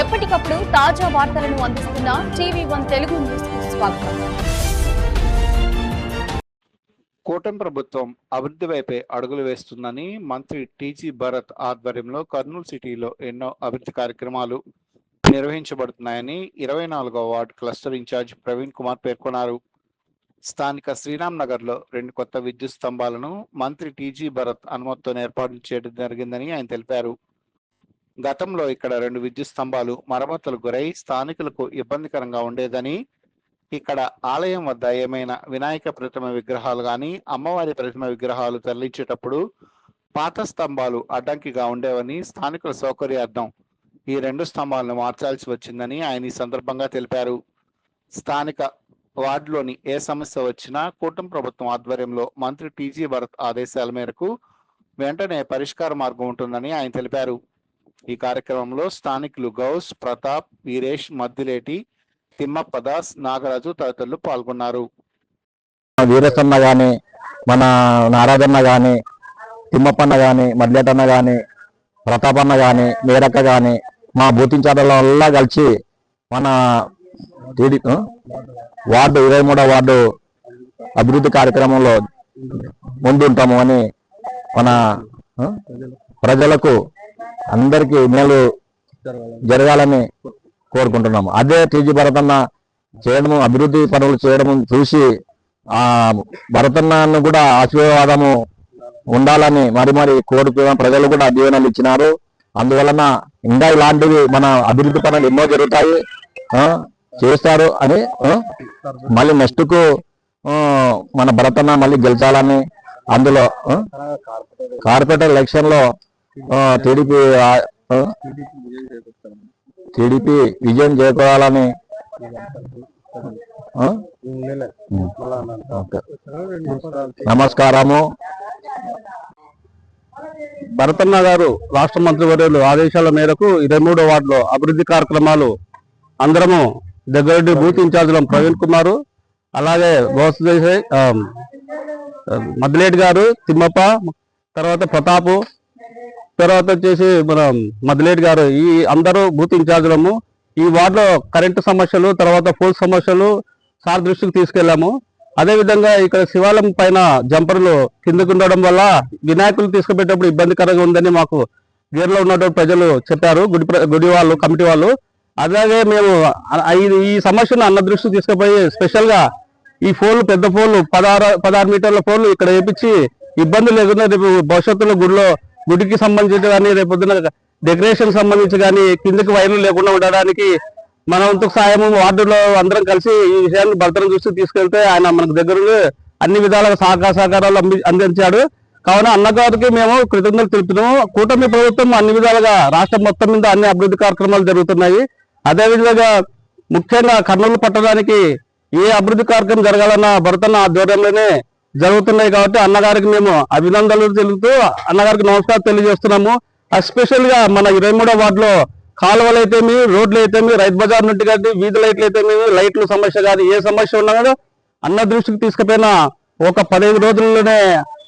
ఎప్పటికప్పుడు తాజా వార్తలను అందిస్తున్న టీవీ వన్ తెలుగు న్యూస్ స్వాగతం. కూటమి ప్రభుత్వం అభివృద్ధి వైపే అడుగులు వేస్తుందని మంత్రి టీజీ భరత్ ఆధ్వర్యంలో కర్నూలు సిటీలో ఎన్నో అభివృద్ధి కార్యక్రమాలు నిర్వహించబడుతున్నాయని ఇరవై నాలుగో ward cluster in charge Praveen Kumar పేర్కొన్నారు. స్థానిక శ్రీరామ్ నగర్లో రెండు కొత్త విద్యుత్ స్తంభాలను మంత్రి టీజీ భరత్ అనుమతితో ఏర్పాటు చేయడం జరిగిందని ఆయన తెలిపారు. గతంలో ఇక్కడ రెండు విద్యుత్ స్తంభాలు మరమ్మతులకు గురై స్థానికులకు ఇబ్బందికరంగా ఉండేదని ఇక్కడ ఆలయం వద్ద ఏమైనా వినాయక ప్రతిమ విగ్రహాలు కానీ అమ్మవారి ప్రతిమ విగ్రహాలు తరలించేటప్పుడు పాత స్తంభాలు అడ్డంకిగా ఉండేవని స్థానికుల సౌకర్యార్థం ఈ రెండు స్తంభాలను మార్చాల్సి వచ్చిందని ఆయన ఈ సందర్భంగా తెలిపారు. స్థానిక వార్డులోని ఏ సమస్య వచ్చినా కూటమి ప్రభుత్వం ఆధ్వర్యంలో మంత్రి టీజీ భరత్ ఆదేశాల మేరకు వెంటనే పరిష్కార మార్గం ఉంటుందని ఆయన తెలిపారు. ఈ కార్యక్రమంలో స్థానికులు గౌస్ ప్రతాప్ వీరేష్ మద్దిలేటి తిమ్మప్ప దాస్ నాగరాజు తదితరులు పాల్గొన్నారు. వీరసన్న గాని మన నారాజన్న గాని తిమ్మప్పన్న గాని మద్లేటన్న గాని ప్రతాపన్న గాని మేరక్క గాని మా బూతించారుల వల్ల కలిసి మన టీడీ వార్డు ఇరవై మూడో వార్డు అభివృద్ధి కార్యక్రమంలో ముందుంటాము అని మన ప్రజలకు అందరికీ మేలు జరగాలని కోరుకుంటున్నాము. అదే టీజీ భరతన్న చేయడము అభివృద్ధి పనులు చేయడం చూసి ఆ భరతన్నను కూడా ఆశీర్వాదము ఉండాలని మరి మరి కోరుకున్న ప్రజలు కూడా దీవెనలు ఇచ్చినారు. అందువలన ఇంకా ఇలాంటివి మన అభివృద్ధి పనులు ఎన్నో జరుగుతాయి చేస్తారు అని మళ్ళీ నెక్స్ట్కు మన భరతన్న మళ్ళీ గెలిచాలని అందులో ఆ, కార్పొరేటర్ ఎలక్షన్లో టీడీపీ టీడీపీ విజయం చేకూరాలని. నమస్కారము. భరతన్న గారు రాష్ట్ర మంత్రివర్యులు ఆదేశాల మేరకు ఇరవై మూడో వార్డులో అభివృద్ధి కార్యక్రమాలు అందరము దగ్గరుండి బూత్ ఇన్ఛార్జ్ల ప్రవీణ్ కుమారు అలాగే బోస్ దేశాయ్ మద్దిలేటి గారు తిమ్మప్ప తర్వాత ప్రతాపు తర్వాత వచ్చేసి మన మదిలేడ్ గారు ఈ అందరూ బూత్ ఇన్ఛార్జ్లము. ఈ వార్డులో కరెంటు సమస్యలు తర్వాత ఫోల్ సమస్యలు సార్ దృష్టికి తీసుకెళ్ళాము అదే విధంగా ఇక్కడ శివాలయం పైన జంపర్లు కిందకు ఉండడం వల్ల వినాయకులు తీసుకుపెట్టేటప్పుడు ఇబ్బందికరంగా ఉందని మాకు గేర్లో ఉన్నటువంటి ప్రజలు చెప్పారు గుడి ప్ర- గుడి వాళ్ళు కమిటీ వాళ్ళు. అలాగే మేము ఈ- సమస్యను అన్న దృష్టికి తీసుకుపోయి స్పెషల్గా ఈ ఫోన్లు పెద్ద ఫోన్లు పదహారు పదహారు మీటర్ల ఫోన్లు ఇక్కడ వేపించి ఇబ్బంది లేకుండా రేపు భవిష్యత్తులో గుడిలో గుడికి సంబంధించి కానీ రేపు పొద్దున డెకరేషన్ సంబంధించి కానీ కిందకి వైర్లు లేకుండా ఉండడానికి మన వంతు సాయము వార్డులో అందరం కలిసి ఈ విషయాన్ని భద్రం చూసి తీసుకెళ్తే ఆయన మనకు దగ్గర అన్ని విధాలుగా సహకార సహకారాలు అంది- అందించాడు. కావున అన్నగారికి మేము కృతజ్ఞతలు తెలుపుతున్నాము. కూటమి ప్రభుత్వం అన్ని విధాలుగా రాష్ట్రం మొత్తం మీద అన్ని అభివృద్ధి కార్యక్రమాలు జరుగుతున్నాయి. అదే విధంగా ముఖ్యంగా కర్నూలు పట్టడానికి ఏ అభివృద్ధి కార్యక్రమం జరగాలన్న భరతన్న ఆధ్వర్యంలోనే జరుగుతున్నాయి కాబట్టి అన్నగారికి మేము అభినందనలు తెలుపుతూ అన్నగారికి నమస్కారం తెలియజేస్తున్నాము. ఎస్పెషల్గా మన ఇరవై మూడో వార్డులో కాలువలు అయితేమి రోడ్లు అయితేమి రైతు బజార్ నుండి కానీ వీధి లైట్లు అయితేమి లైట్ల సమస్య కానీ ఏ సమస్య ఉన్నా కూడా అన్న దృష్టికి తీసుకుపోయిన ఒక పదిహేను రోజుల్లోనే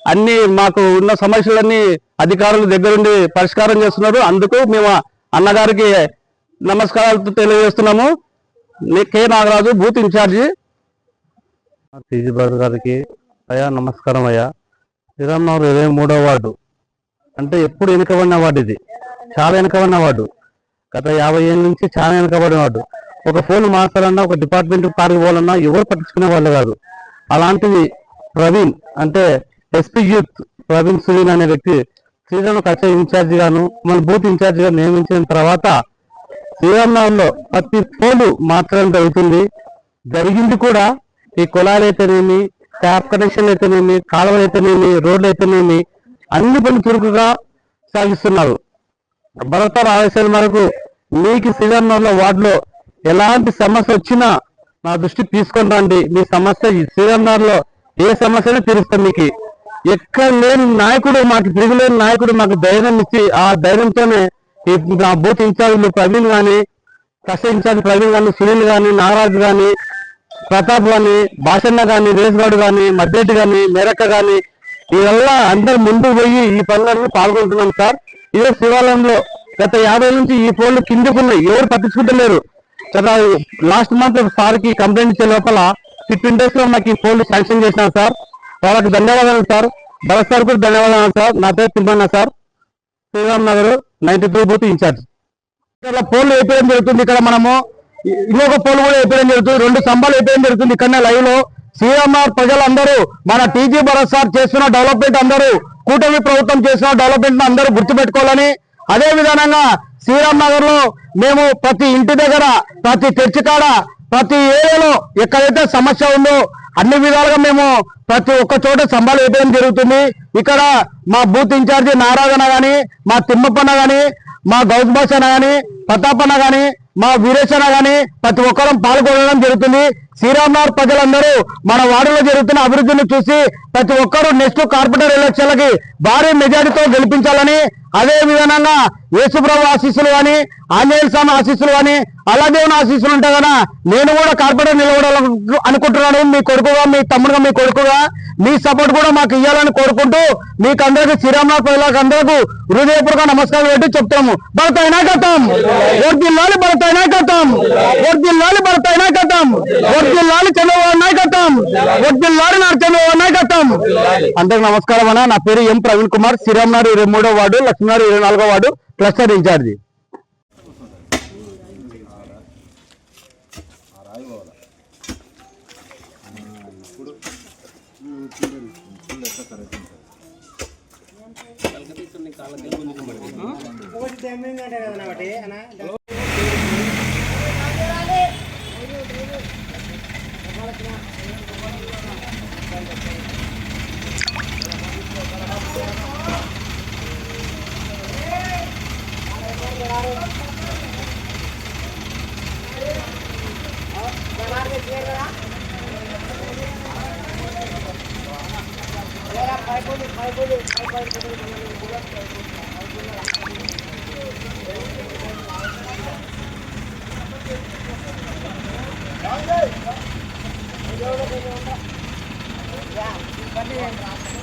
అన్ని మాకు ఉన్న సమస్యలన్నీ అధికారుల దగ్గరుండి పరిష్కారం చేస్తున్నారు. అందుకు మేము అన్నగారికి నమస్కారాలు తెలియజేస్తున్నాము. K. Nagaraju booth in charge. గారికి అయ్యా నమస్కారం అయ్యా. శ్రీరామనగర్ ఇరవై మూడో వార్డు. అంటే ఎప్పుడు వెనుకబడిన వార్డు ఇది? చాలా వెనుకబడిన వార్డు. గత యాభై ఏళ్ళ నుంచి చాలా వెనుకబడిన వార్డు. ఒక ఫోన్ మార్చాలన్నా ఒక డిపార్ట్మెంట్ పార్క్ పోవాలన్నా ఎవరు పట్టించుకునే వాళ్ళు కాదు. అలాంటిది ప్రవీణ్ అంటే ఎస్పీ యూత్ ప్రవీణ్ సునీల్ అనే వ్యక్తి శ్రీరామ్ కచ్చ ఇన్ఛార్జ్ గాను మన బూత్ ఇన్ఛార్జ్గా నియమించిన తర్వాత శ్రీరామ్నగర్లో ప్రతి ఫోన్ మార్చడం జరుగుతుంది. జరిగింది కూడా ఈ కులాలు ట్యాప్ కనెక్షన్ అయితేనేమి కాలువలు అయితేనేమి రోడ్లు అయితేనేమి అన్ని పనులు చురుకుగా సాగిస్తున్నారు. భరత ఆవేశాల మేరకు మీకు శ్రీరామనగర్లో వార్డులో ఎలాంటి సమస్య వచ్చినా నా దృష్టి తీసుకొని రండి. మీ సమస్య ఈ శ్రీరామనగర్లో ఏ సమస్యనే తీరుస్తాం మీకు. ఎక్కడ లేని నాయకుడు మాకు తిరుగులేని నాయకుడు మాకు ధైర్యం ఇచ్చి ఆ ధైర్యంతోనే నా బూత్ ఇన్ఛార్జీలు ప్రవీణ్ కానీ కష్ట ఇన్ఛార్జ్ ప్రవీణ్ కానీ సునీల్ కానీ నాగరాజు కానీ ప్రతాప్ గాని భాషన్న గాని రేసుగాడు గాని మద్దెట్టి గాని మేరక్క గాని వీళ్ళ అందరు ముందు పోయి ఈ పనులన్నీ పాల్గొంటున్నాం సార్. ఇదే శివాలయంలో గత యాభై నుంచి ఈ ఫోన్లు కిందకు ఉన్నాయి. ఎవరు పట్టించుకుంటలేరు. గత లాస్ట్ మంత్ సార్కి కంప్లైంట్ ఇచ్చే లోపల ఫిఫ్టీన్ డేస్లో నాకు ఈ ఫోన్లు శాంక్షన్ చేసినారు సార్. వాళ్ళకి ధన్యవాదాలు సార్. భరత్ సార్ కూడా ధన్యవాదాలు సార్. నా పేరు Thimmanna sir. Sriram Nagar ninety three booth in charge. ఇక్కడ పోల్ వేయడం జరుగుతుంది. ఇక్కడ మనము ఇంకొక పోల్ కూడా వేయడం జరుగుతుంది. రెండు స్తంభాలు వేయడం జరుగుతుంది. ఇక్కడ లైవ్లో సీఎంఆర్ ప్రజలందరూ మన టీజీ భరత్ సార్ చేస్తున్న డెవలప్మెంట్ అందరూ కూటమి ప్రభుత్వం చేసిన డెవలప్మెంట్ అందరూ గుర్తుపెట్టుకోవాలని అదే విధానంగా శ్రీరామ్ నగర్లో మేము ప్రతి ఇంటి దగ్గర ప్రతి చర్చి కాడ ప్రతి ఏరియాలో ఎక్కడైతే సమస్య ఉందో అన్ని విధాలుగా మేము ప్రతి ఒక్క చోట సంబాలు వేయడం జరుగుతుంది. ఇక్కడ మా బూత్ ఇన్ఛార్జి నారాయణ గాని మా తిమ్మప్పన్న గాని మా గౌజ్ బాష్ అన్న గాని ప్రతాపన్న గాని మా విరేచన కానీ ప్రతి ఒక్కరం పాల్గొనడం జరుగుతుంది. శ్రీరామ్నగర్ ప్రజలందరూ మన వార్డులో జరుగుతున్న అభివృద్ధిని చూసి ప్రతి ఒక్కరూ నెక్స్ట్ కార్పొరేటర్ ఎలక్షన్లకి భారీ మెజారిటీతో గెలిపించాలని అదే విధానంగా యేసుప్రభు ఆశీస్సులు గాని ఆంజనేయ స్వామి ఆశీస్సులు గాని అలాదేవుని ఆశీస్సులు ఉంటాయి కదా నేను కూడా కార్పొరేటర్ నిలబడాలను అనుకుంటున్నాను మీ కొడుకుగా మీ తమ్ముడుగా మీ కొడుకుగా మీ సపోర్ట్ కూడా మాకు ఇవ్వాలని కోరుకుంటూ మీకు అందరికీ శ్రీరామనాథ్ ప్రజలకు అందరికీ హృదయపూర్వక నమస్కారం పెట్టి చెప్తాము భరత నాయకత్వం వర్దిల్లాలి భరత నాయకత్వం వర్దిల్లాలి భరత నాయకత్వం వర్దిల్లాలి చంద్రబాబు అందరికి నమస్కారం అన్న. నా పేరు ఎం ప్రవీణ్ కుమార్. శ్రీరామ్నాడు ఇరవై మూడో వార్డు లక్ష్మీనాడు ఇరవై నాలుగో ward cluster in charge.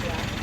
Yeah,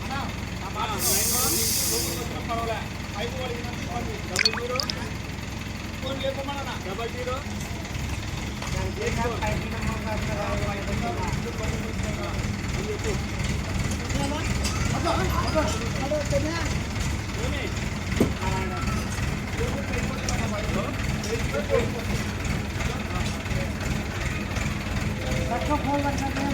double zero phone పడుతుంది